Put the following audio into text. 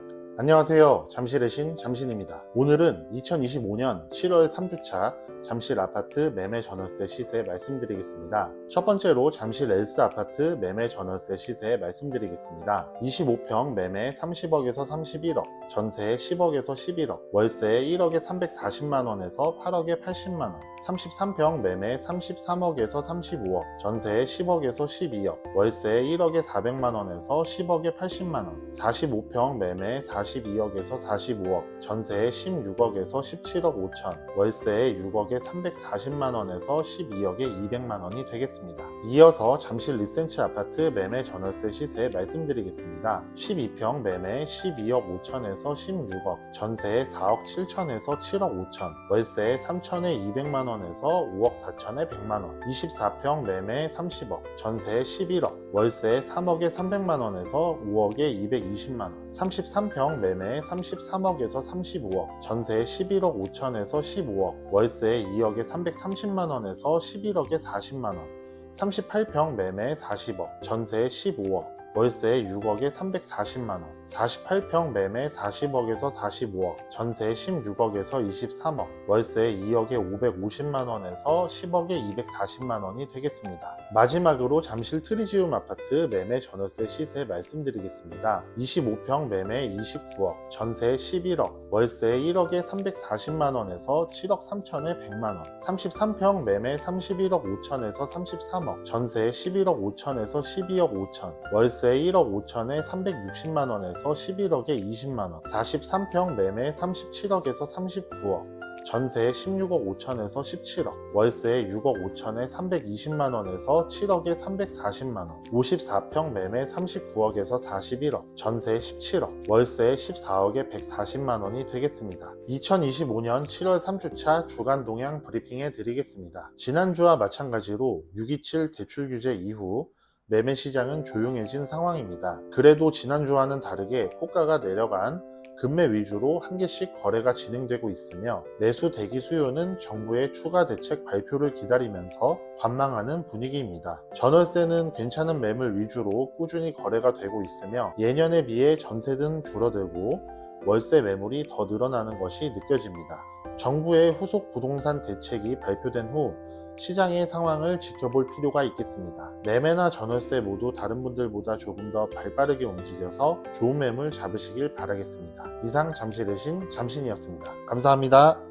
world. 안녕하세요. 잠실의 신 잠신입니다. 오늘은 2025년 7월 3주차 잠실 아파트 매매 전월세 시세 말씀드리겠습니다. 첫 번째로 잠실 엘스 아파트 매매 전월세 시세 말씀드리겠습니다. 25평 매매 30억에서 31억, 전세 10억에서 11억, 월세 1억에 340만 원에서 8억에 80만 원, 33평 매매 33억에서 35억, 전세 10억에서 12억, 월세 1억에 400만 원에서 10억에 80만 원, 45평 매매 42억에서 45억, 전세 16억에서 17억 5천, 월세 6억에 340만 원에서 12억에 200만 원이 되겠습니다. 이어서 잠실 리센츠 아파트 매매 전월세 시세 말씀드리겠습니다. 12평 매매 12억 5천에서 16억, 전세 4억 7천에서 7억 5천, 월세 3천에 200만 원에서 5억 4천에 100만 원, 24평 매매 30억, 전세 11억, 월세 3억에 300만 원에서 5억에 220만 원, 33평 매매 33억에서 35억, 전세 11억 5천에서 15억, 월세 2억에 330만 원에서 11억에 40만 원, 38평 매매 40억, 전세 15억, 월세 6억에 340만원, 48평 매매 40억에서 45억, 전세 16억에서 23억, 월세 2억에 550만원에서 10억에 240만원이 되겠습니다. 마지막으로 잠실 트리지움 아파트 매매 전월세 시세 말씀드리겠습니다. 25평 매매 29억, 전세 11억, 월세 1억에 340만원에서 7억 3천에 100만원, 33평 매매 31억 5천에서 33억, 전세 11억 5천에서 12억 5천, 월세 월세 1억 5천에 360만 원에서 11억에 20만 원, 43평 매매 37억에서 39억, 전세 16억 5천에서 17억, 월세 6억 5천에 320만 원에서 7억에 340만 원, 54평 매매 39억에서 41억, 전세 17억, 월세 14억에 140만 원이 되겠습니다. 2025년 7월 3주차 주간 동향 브리핑해 드리겠습니다. 지난주와 마찬가지로 627 대출 규제 이후 매매 시장은 조용해진 상황입니다. 그래도 지난주와는 다르게 호가가 내려간 금매 위주로 한 개씩 거래가 진행되고 있으며 매수 대기 수요는 정부의 추가 대책 발표를 기다리면서 관망하는 분위기입니다. 전월세는 괜찮은 매물 위주로 꾸준히 거래가 되고 있으며 예년에 비해 전세는 줄어들고 월세 매물이 더 늘어나는 것이 느껴집니다. 정부의 후속 부동산 대책이 발표된 후 시장의 상황을 지켜볼 필요가 있겠습니다. 매매나 전월세 모두 다른 분들보다 조금 더 발빠르게 움직여서 좋은 매물 잡으시길 바라겠습니다. 이상 잠실의 신 잠신이었습니다. 감사합니다.